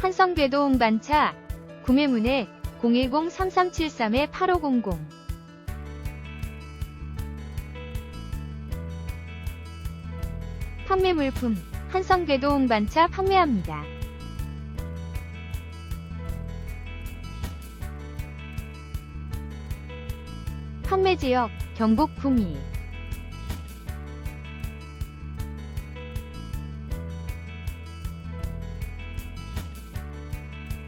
한성궤도 운반차 구매문의 010-3373-8500 판매 물품 한성궤도 운반차 판매합니다. 판매 지역 경북 구미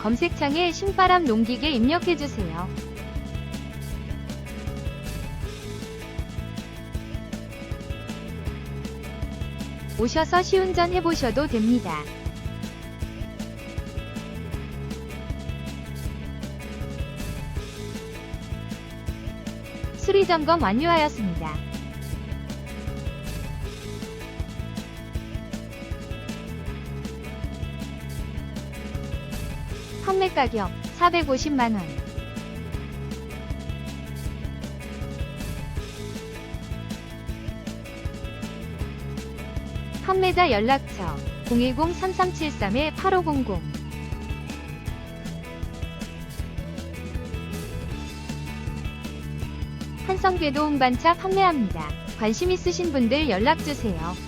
검색창에 신바람 농기계 입력해주세요. 오셔서 시운전 해보셔도 됩니다. 수리 점검 완료하였습니다. 판매 가격 450만원. 판매자 연락처 010-3373-8500 한성궤도 운반차 판매합니다. 관심 있으신 분들 연락주세요.